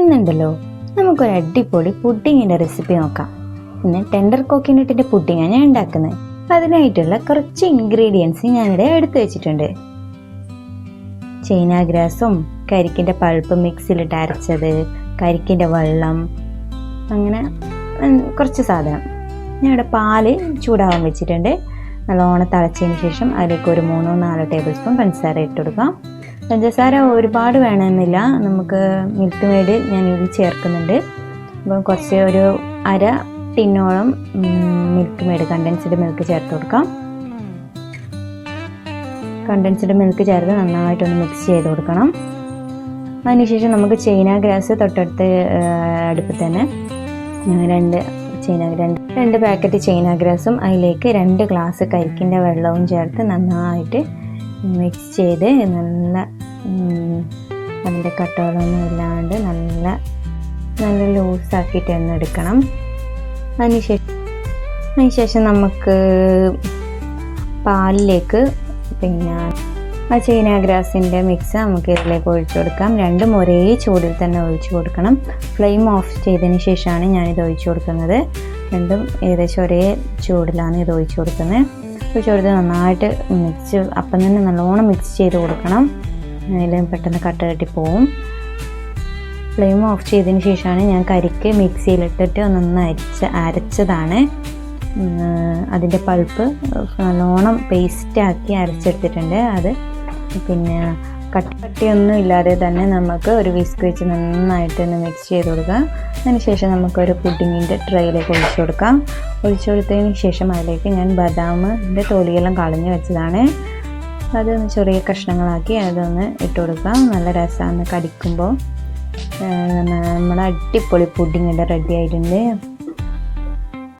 ഇന്നുണ്ടല്ലോ നമുക്കൊരു അടിപൊളി പുഡിങ്ങിന്റെ റെസിപ്പി നോക്കാം. ഇന്ന് ടെൻഡർ കോക്കനട്ടിന്റെ പുഡിങ്ങാണ് ഞാൻ ഉണ്ടാക്കുന്നത്. അതിനായിട്ടുള്ള കുറച്ച് ഇൻഗ്രീഡിയൻസ് ഞാനിവിടെ എടുത്തു വെച്ചിട്ടുണ്ട്. ചൈന ഗ്രാസും കരിക്കിന്റെ പൾപ്പ് മിക്സിലിട്ട് അരച്ചത് കരിക്കിന്റെ വെള്ളം അങ്ങനെ കുറച്ച് സാധനം. ഞാനിവിടെ പാൽ ചൂടാവാൻ വെച്ചിട്ടുണ്ട്. നല്ലോണം തിളച്ചതിന് ശേഷം അതിലേക്ക് ഒരു മൂന്നോ നാലോ ടേബിൾ സ്പൂൺ പഞ്ചസാര ഇട്ട് കൊടുക്കാം. പഞ്ചസാര ഒരുപാട് വേണമെന്നില്ല. നമുക്ക് മിൽക്ക് മെയ്ഡ് ഇതിൽ ചേർക്കുന്നുണ്ട്. അപ്പം കുറച്ച് ഒരു അര ടിന്നോളം മിൽക്ക് മെയ്ഡ് കണ്ടൻസ്ഡ് മിൽക്ക് ചേർത്ത് കൊടുക്കാം. കണ്ടൻസ്ഡ് മിൽക്ക് ചേർത്ത് നന്നായിട്ടൊന്ന് മിക്സ് ചെയ്ത് കൊടുക്കണം. അതിനുശേഷം നമുക്ക് ചൈന ഗ്രാസ് തൊട്ടടുത്ത് അടുപ്പ് തന്നെ. രണ്ട് ചൈന രണ്ട് രണ്ട് പാക്കറ്റ് ചൈന ഗ്രാസും അതിലേക്ക് രണ്ട് ഗ്ലാസ് കരിക്കിന്റെ വെള്ളവും ചേർത്ത് നന്നായിട്ട് മിക്സ് ചെയ്ത് നല്ല അതിന്റെ കട്ടകളൊന്നും ഇല്ലാണ്ട് നല്ല നല്ല ലൂസാക്കിയിട്ട് തന്നെ എടുക്കണം. അതിനുശേഷം അതിനുശേഷം നമുക്ക് പാലിലേക്ക് പിന്നെ ആ ചൈന ഗ്രാസിന്റെ മിക്സ് നമുക്ക് ഇതിലേക്ക് ഒഴിച്ചു കൊടുക്കാം. രണ്ടും ഒരേ ചൂടിൽ തന്നെ ഒഴിച്ചു കൊടുക്കണം. ഫ്ലെയിം ഓഫ് ചെയ്തതിന് ശേഷമാണ് ഞാനിത് ഒഴിച്ചു കൊടുക്കുന്നത്. രണ്ടും ഏകദേശം ഒരേ ചൂടിലാണ് ഇത് ഒഴിച്ചു കൊടുക്കുന്നത്. ഒഴിച്ചു കൊടുത്ത് നന്നായിട്ട് മിക്സ് അപ്പം തന്നെ നല്ലോണം മിക്സ് ചെയ്ത് കൊടുക്കണം. അതിൽ പെട്ടെന്ന് കട്ട കെട്ടി പോവും. ഫ്ലെയിം ഓഫ് ചെയ്തതിന് ശേഷമാണ് ഞാൻ കരിക്ക് മിക്സിയിലിട്ടിട്ട് ഒന്ന് അരച്ച് അരച്ചതാണ്. അതിന്റെ പൾപ്പ് നല്ലോണം പേസ്റ്റാക്കി അരച്ചെടുത്തിട്ടുണ്ട് അത്. പിന്നെ കട്ടി കട്ടിയൊന്നും ഇല്ലാതെ തന്നെ നമുക്ക് ഒരു വിസ്ക് വെച്ച് നന്നായിട്ട് ഒന്ന് മിക്സ് ചെയ്ത് കൊടുക്കാം. അതിനുശേഷം നമുക്കൊരു പുഡിങ്ങിന്റെ ട്രേയിലേക്ക് ഒഴിച്ചു കൊടുക്കാം. ഒഴിച്ചു കൊടുത്തതിന് ശേഷം അതിലേക്ക് ഞാൻ ബദാമിന്റെ തൊലിയെല്ലാം കളഞ്ഞു വെച്ചതാണ്. അതൊന്ന് ചെറിയ കഷ്ണങ്ങളാക്കി അതൊന്ന് ഇട്ട് കൊടുക്കാം. നല്ല രസമാണ് കടിക്കുമ്പോൾ നമ്മുടെ അടിപൊളി ഇവിടെ റെഡി ആയിട്ടുണ്ട്.